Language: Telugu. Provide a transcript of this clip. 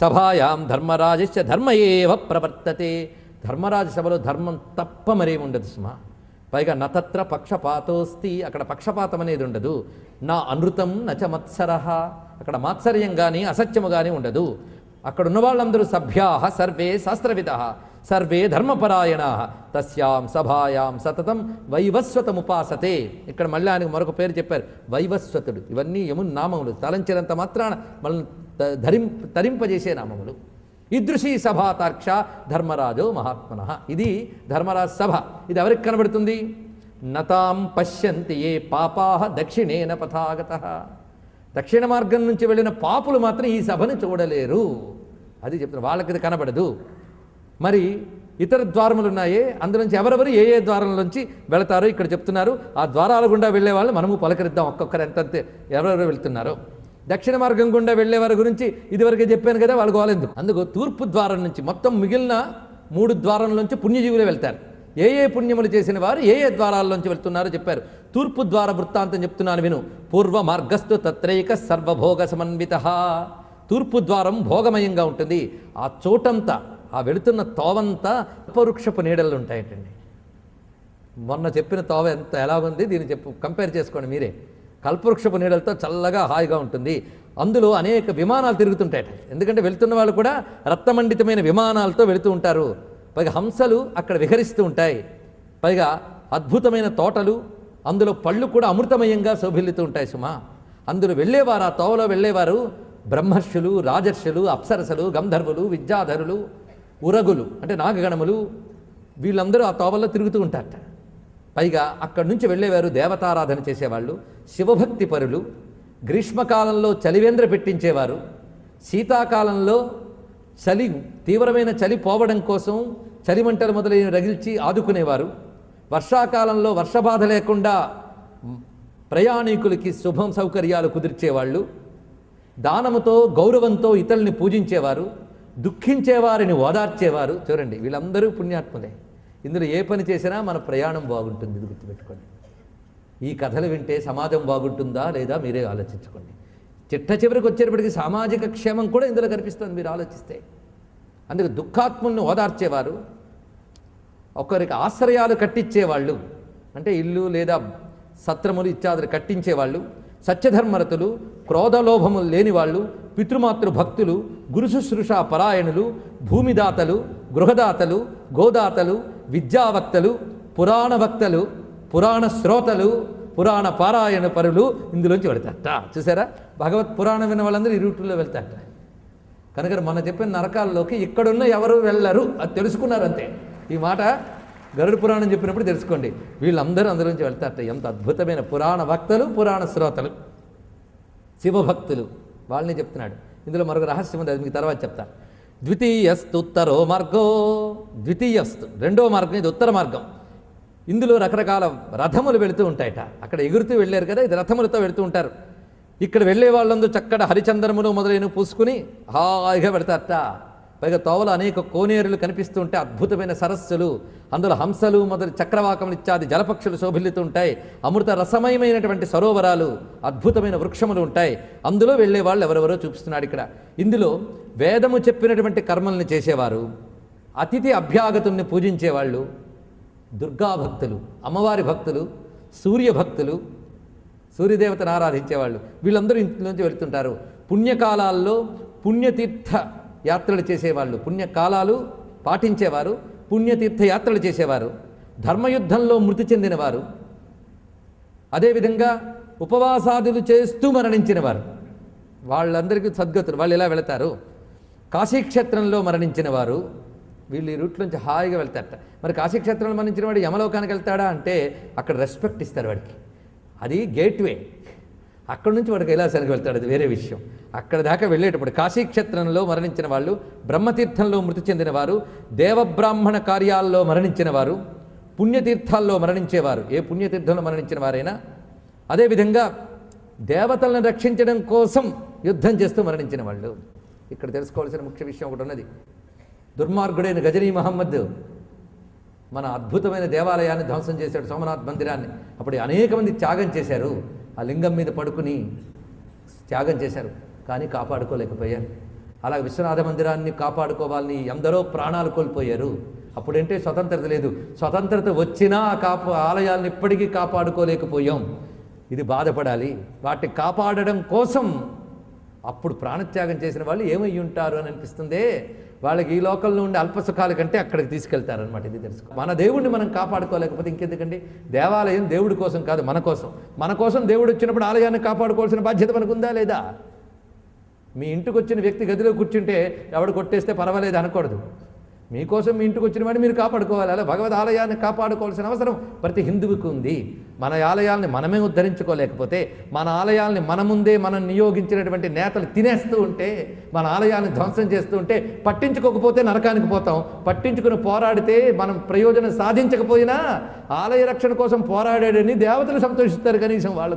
సభాయాం ధర్మరాజస్య ధర్మ ఏవ ప్రవర్తతే. ధర్మరాజ సభలో ధర్మం తప్ప మరేమి ఉండదు సుమా. పైగా నతత్ర పక్షపాతోస్తి అక్కడ పక్షపాతం అనేది ఉండదు. నా అనృతం నచ మత్సర. అక్కడ మాత్సర్యం కానీ అసత్యము కానీ ఉండదు. అక్కడ ఉన్న వాళ్ళందరూ సభ్యా సర్వే శాస్త్రవిద. సర్వే ధర్మపరాయణ. తస్యాం సభాయాం సతతం వైవస్వతముపాసతే. ఇక్కడ మళ్ళీ ఆయనకు మరొక పేరు చెప్పారు వైవస్వతుడు. ఇవన్నీ యమున్ నామములు. తలంచినంత మాత్రాన మళ్ళీ ధరిం తరింపజేసే నామములు. ఈదృశీ సభాతార్క్ష ధర్మరాజో మహాత్మన. ఇది ధర్మరాజ్ సభ. ఇది ఎవరికి కనబడుతుంది? నతాం పశ్యంతి ఏ పాపా దక్షిణేన పథాగత. దక్షిణ మార్గం నుంచి వెళ్ళిన పాపులు మాత్రం ఈ సభను చూడలేరు. అది చెప్తున్నారు వాళ్ళకి ఇది కనబడదు. మరి ఇతర ద్వారములు ఉన్నాయే అందులోంచి ఎవరెవరు ఏ ఏ ద్వారంలోంచి వెళతారో ఇక్కడ చెప్తున్నారు. ఆ ద్వారాల గుండా వెళ్ళే వాళ్ళు మనము పలకరిద్దాం ఒక్కొక్కరు ఎంతంతే ఎవరెవరు వెళ్తున్నారో. దక్షిణ మార్గం గుండా వెళ్ళే వారి గురించి ఇదివరకే చెప్పాను కదా వాళ్ళు గోలెందుకు? అందుకు తూర్పు ద్వారం నుంచి మొత్తం మిగిలిన మూడు ద్వారం నుంచి పుణ్యజీవులే వెళ్తారు. ఏ ఏ పుణ్యములు చేసిన వారు ఏ ఏ ద్వారాల్లోంచి వెళ్తున్నారో చెప్పారు. తూర్పు ద్వార వృత్తాంతం చెప్తున్నాను విను. పూర్వ మార్గస్థు తత్రైక సర్వభోగ సమన్విత. తూర్పు ద్వారం భోగమయంగా ఉంటుంది. ఆ చోటంతా ఆ వెళుతున్న తోవంతా అపవృక్షపు నీడలు ఉంటాయంటండి. మొన్న చెప్పిన తోవ ఎంత ఎలా ఉంది దీన్ని చెప్పు కంపేర్ చేసుకోండి మీరే. కల్పవృక్షపు నీడలతో చల్లగా హాయిగా ఉంటుంది. అందులో అనేక విమానాలు తిరుగుతుంటాయట ఎందుకంటే వెళ్తున్న వాళ్ళు కూడా రక్తమండితమైన విమానాలతో వెళుతూ ఉంటారు. పైగా హంసలు అక్కడ విహరిస్తూ ఉంటాయి. పైగా అద్భుతమైన తోటలు అందులో పళ్ళు కూడా అమృతమయంగా శోభిల్లుతూ ఉంటాయి సుమా. అందులో వెళ్ళేవారు ఆ తోవలో వెళ్ళేవారు బ్రహ్మర్షులు రాజర్షులు అప్సరసలు గంధర్వులు విద్యాధరులు ఉరగులు అంటే నాగగణములు వీళ్ళందరూ ఆ తోవల్లో తిరుగుతూ ఉంటారట. పైగా అక్కడి నుంచి వెళ్ళేవారు దేవతారాధన చేసేవాళ్ళు శివభక్తి పరులు గ్రీష్మకాలంలో చలివేంద్ర పెట్టించేవారు శీతాకాలంలో చలి తీవ్రమైన చలి పోవడం కోసం చలిమంటలు మొదలైన రగిల్చి ఆదుకునేవారు. వర్షాకాలంలో వర్షబాధ లేకుండా ప్రయాణికులకి శుభం సౌకర్యాలు కుదిర్చేవాళ్ళు. దానముతో గౌరవంతో ఇతరుల్ని పూజించేవారు. దుఃఖించేవారిని ఓదార్చేవారు. చూడండి వీళ్ళందరూ పుణ్యాత్ములే. ఇందులో ఏ పని చేసినా మన ప్రయాణం బాగుంటుంది ఇది గుర్తుపెట్టుకోండి. ఈ కథలు వింటే సమాజం బాగుంటుందా లేదా మీరే ఆలోచించుకోండి. చిట్ట చివరికి వచ్చేటప్పటికి సామాజిక క్షేమం కూడా ఇందులో కనిపిస్తుంది మీరు ఆలోచిస్తే. అందుకు దుఃఖాత్ముల్ని ఓదార్చేవారు ఒకరికి ఆశ్రయాలు కట్టించేవాళ్ళు అంటే ఇల్లు లేదా సత్రములు ఇత్యాదులు కట్టించేవాళ్ళు సత్యధర్మరతులు క్రోధలోభములు లేనివాళ్ళు పితృమాతృ భక్తులు గురుశుశ్రూష పరాయణులు భూమిదాతలు గృహదాతలు గోదాతలు విద్యావక్తలు పురాణ వక్తలు పురాణ శ్రోతలు పురాణ పారాయణ పరులు ఇందులోంచి వెళతారట. చూసారా? భగవత్ పురాణం విన్న వాళ్ళందరూ ఈ రూట్లో వెళ్తారట. కనుక మన చెప్పిన నరకాల్లోకి ఇక్కడున్న ఎవరు వెళ్ళరు. అది తెలుసుకున్నారు అంతే. ఈ మాట గరుడ పురాణం చెప్పినప్పుడు తెలుసుకోండి. వీళ్ళందరూ అందులోంచి వెళ్తారట. ఎంత అద్భుతమైన పురాణ వక్తలు పురాణ శ్రోతలు. శివభక్తులు. వాళ్ళని చెప్తున్నాడు. ఇందులో మరొక రహస్యం ఉంది. అది మీకు తర్వాత చెప్తాను. ద్వితీయస్తు ఉత్తరో మార్గో ద్వితీయస్తు రెండో మార్గం ఇది ఉత్తర మార్గం. ఇందులో రకరకాల రథములు వెళుతూ ఉంటాయట. అక్కడ ఎగురుతూ వెళ్ళారు కదా ఇది రథములతో వెళుతూ ఉంటారు. ఇక్కడ వెళ్ళే వాళ్ళందరూ చక్కడ హరిచందనములు మొదలైన పూసుకుని హాయిగా పెడతారట పైగా తోవలో అనేక కోనేరులు కనిపిస్తుంటే అద్భుతమైన సరస్సులు అందులో హంసలు మొదలు చక్రవాకములు ఇత్యాది జలపక్షులు శోభిల్లుతుంటాయి అమృత రసమయమైనటువంటి సరోవరాలు అద్భుతమైన వృక్షములు ఉంటాయి. అందులో వెళ్ళే వాళ్ళు ఎవరెవరో చూపిస్తున్నాడు ఇక్కడ. ఇందులో వేదము చెప్పినటువంటి కర్మల్ని చేసేవారు అతిథి అభ్యాగతుల్ని పూజించేవాళ్ళు దుర్గా భక్తులు అమ్మవారి భక్తులు సూర్య భక్తులు సూర్యదేవతను ఆరాధించేవాళ్ళు. వీళ్ళందరూ ఇంట్లోంచి వెళ్తుంటారు. పుణ్యకాలాల్లో పుణ్యతీర్థ యాత్రలు చేసేవాళ్ళు. పుణ్యకాలాలు పాటించేవారు. పుణ్యతీర్థ యాత్రలు చేసేవారు. ధర్మయుద్ధంలో మృతి చెందినవారు. అదేవిధంగా ఉపవాసాదులు చేస్తూ మరణించినవారు. వాళ్ళందరికీ సద్గతులు. వాళ్ళు ఎలా వెళతారు? కాశీక్షేత్రంలో మరణించిన వారు వీళ్ళు ఈ రూట్లోంచి హాయిగా వెళ్తారట. మరి కాశీక్షేత్రంలో మరణించిన వాడు యమలోకానికి వెళ్తాడా అంటే అక్కడ రెస్పెక్ట్ ఇస్తారు వాడికి. అది గేట్వే అక్కడ నుంచి వాడు కైలాసానికి వెళ్తాడు అది వేరే విషయం. అక్కడ దాకా వెళ్ళేటప్పుడు కాశీక్షేత్రంలో మరణించిన వాళ్ళు బ్రహ్మతీర్థంలో మృతి చెందిన వారు దేవబ్రాహ్మణ కార్యాల్లో మరణించిన వారు పుణ్యతీర్థాల్లో మరణించేవారు. ఏ పుణ్యతీర్థంలో మరణించిన వారైనా? అదేవిధంగా దేవతలను రక్షించడం కోసం యుద్ధం చేస్తూ మరణించిన వాళ్ళు. ఇక్కడ తెలుసుకోవాల్సిన ముఖ్య విషయం ఒకటి ఉన్నది. దుర్మార్గుడైన గజనీ మహమ్మద్ మన అద్భుతమైన దేవాలయాన్ని ధ్వంసం చేశాడు సోమనాథ్ మందిరాన్ని. అప్పుడు అనేక మంది త్యాగం చేశారు. ఆ లింగం మీద పడుకుని త్యాగం చేశారు కానీ కాపాడుకోలేకపోయారు. అలా విశ్వనాథ మందిరాన్ని కాపాడుకోవాలని ఎందరో ప్రాణాలు కోల్పోయారు. అప్పుడంటే స్వతంత్రత లేదు. స్వతంత్రత వచ్చినా ఆ కాప ఆలయాలను ఇప్పటికీ కాపాడుకోలేకపోయాం. ఇది బాధపడాలి. వాటిని కాపాడడం కోసం అప్పుడు ప్రాణత్యాగం చేసిన వాళ్ళు ఏమై ఉంటారు అని అనిపిస్తుంది? వాళ్ళకి ఈ లోకంలో ఉండే అల్ప సుఖాల కంటే అక్కడికి తీసుకెళ్తారనమాట ఇది తెలుసుకో. మన దేవుడిని మనం కాపాడుకోలేకపోతే ఇంకెందుకండి? దేవాలయం దేవుడి కోసం కాదు మన కోసం. మన కోసం దేవుడు వచ్చినప్పుడు ఆలయాన్ని కాపాడుకోవాల్సిన బాధ్యత మనకుందా లేదా? మీ ఇంటికి వచ్చిన వ్యక్తి గదిలో కూర్చుంటే ఎవడు కొట్టేస్తే పర్వాలేదు అనకూడదు. మీకోసం మీ ఇంటికి వచ్చిన వాడిని మీరు కాపాడుకోవాలి. అలా భగవద్ ఆలయాన్ని కాపాడుకోవాల్సిన అవసరం ప్రతి హిందువుకు ఉంది. మన ఆలయాల్ని మనమే ఉద్ధరించుకోలేకపోతే మన ఆలయాల్ని మన ముందే మనం నియోగించినటువంటి నేతలు తినేస్తూ ఉంటే మన ఆలయాన్ని ధ్వంసం చేస్తూ ఉంటే పట్టించుకోకపోతే నరకానికి పోతాం. పట్టించుకుని పోరాడితే మనం ప్రయోజనం సాధించకపోయినా ఆలయ రక్షణ కోసం పోరాడాడని దేవతలు సంతోషిస్తారు కనీసం వాళ్ళు.